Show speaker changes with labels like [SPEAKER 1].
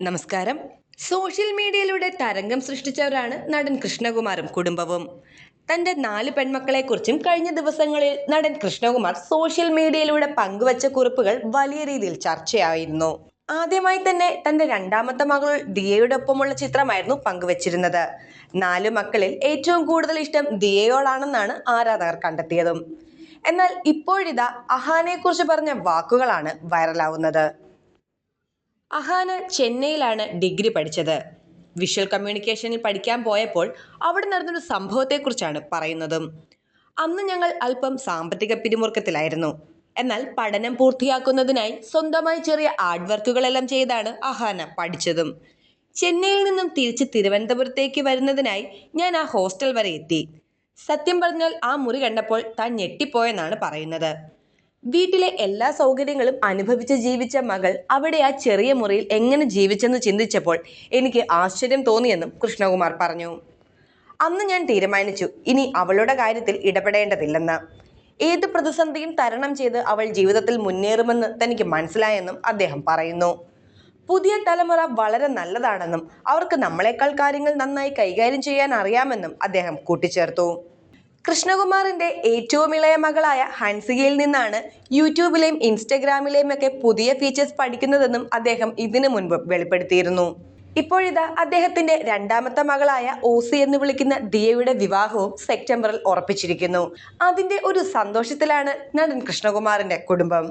[SPEAKER 1] നമസ്കാരം. സോഷ്യൽ മീഡിയയിലൂടെ തരംഗം സൃഷ്ടിച്ചവരാണ് നടൻ കൃഷ്ണകുമാറും കുടുംബവും. തന്റെ നാല് പെൺമക്കളെക്കുറിച്ചും കഴിഞ്ഞ ദിവസങ്ങളിൽ നടൻ കൃഷ്ണകുമാർ സോഷ്യൽ മീഡിയയിലൂടെ പങ്കുവച്ച കുറിപ്പുകൾ വലിയ രീതിയിൽ ചർച്ചയായിരുന്നു. ആദ്യമായി തന്നെ തന്റെ രണ്ടാമത്തെ മകൾ ദിയയുടെ ഒപ്പമുള്ള ചിത്രമായിരുന്നു പങ്കുവച്ചിരുന്നത്. നാല് മക്കളിൽ ഏറ്റവും കൂടുതൽ ഇഷ്ടം ദിയയോടാണെന്നാണ് ആരാധകർ കണ്ടെത്തിയതും. എന്നാൽ ഇപ്പോഴിതാ അഹാനെക്കുറിച്ച് പറഞ്ഞ വാക്കുകളാണ് വൈറലാവുന്നത്. അഹാന ചെന്നൈയിലാണ് ഡിഗ്രി പഠിച്ചത്. വിഷ്വൽ കമ്മ്യൂണിക്കേഷനിൽ പഠിക്കാൻ പോയപ്പോൾ അവിടെ നടന്നൊരു സംഭവത്തെക്കുറിച്ചാണ് പറയുന്നതും. അന്ന് ഞങ്ങൾ അല്പം സാമ്പത്തിക പിരിമുറുക്കത്തിലായിരുന്നു. എന്നാൽ പഠനം പൂർത്തിയാക്കുന്നതിനായി സ്വന്തമായി ചെറിയ ആർട്ട് വർക്കുകളെല്ലാം ചെയ്താണ് അഹാന പഠിച്ചതും. ചെന്നൈയിൽ നിന്നും തിരിച്ച് തിരുവനന്തപുരത്തേക്ക് വരുന്നതിനായി ഞാൻ ആ ഹോസ്റ്റൽ വരെ എത്തി. സത്യം പറഞ്ഞാൽ ആ മുറി കണ്ടപ്പോൾ താൻ ഞെട്ടിപ്പോയെന്നാണ് പറയുന്നത്. വീട്ടിലെ എല്ലാ സൗകര്യങ്ങളും അനുഭവിച്ച് ജീവിച്ച മകൾ അവിടെ ആ ചെറിയ മുറിയിൽ എങ്ങനെ ജീവിച്ചെന്ന് ചിന്തിച്ചപ്പോൾ എനിക്ക് ആശ്ചര്യം തോന്നിയെന്നും കൃഷ്ണകുമാർ പറഞ്ഞു. അന്ന് ഞാൻ തീരുമാനിച്ചു ഇനി അവളുടെ കാര്യത്തിൽ ഇടപെടേണ്ടതില്ലെന്ന്. ഏത് പ്രതിസന്ധിയും തരണം ചെയ്ത് അവൾ ജീവിതത്തിൽ മുന്നേറുമെന്ന് തനിക്ക് മനസ്സിലായെന്നും അദ്ദേഹം പറയുന്നു. പുതിയ തലമുറ വളരെ നല്ലതാണെന്നും അവർക്ക് നമ്മളെക്കാൾ കാര്യങ്ങൾ നന്നായി കൈകാര്യം ചെയ്യാൻ അറിയാമെന്നും അദ്ദേഹം കൂട്ടിച്ചേർത്തു. കൃഷ്ണകുമാറിന്റെ ഏറ്റവും ഇളയ മകളായ ഹൻസികയിൽ നിന്നാണ് യൂട്യൂബിലെയും ഇൻസ്റ്റഗ്രാമിലെയും ഒക്കെ പുതിയ ഫീച്ചേഴ്സ് പഠിക്കുന്നതെന്നും അദ്ദേഹം ഇതിനു മുൻപ് വെളിപ്പെടുത്തിയിരുന്നു. ഇപ്പോഴിതാ അദ്ദേഹത്തിന്റെ രണ്ടാമത്തെ മകളായ ഓസി എന്ന് വിളിക്കുന്ന ദിയയുടെ വിവാഹവും സെപ്റ്റംബറിൽ ഉറപ്പിച്ചിരിക്കുന്നു. അതിന്റെ ഒരു സന്തോഷത്തിലാണ് നടൻ കൃഷ്ണകുമാറിന്റെ കുടുംബം.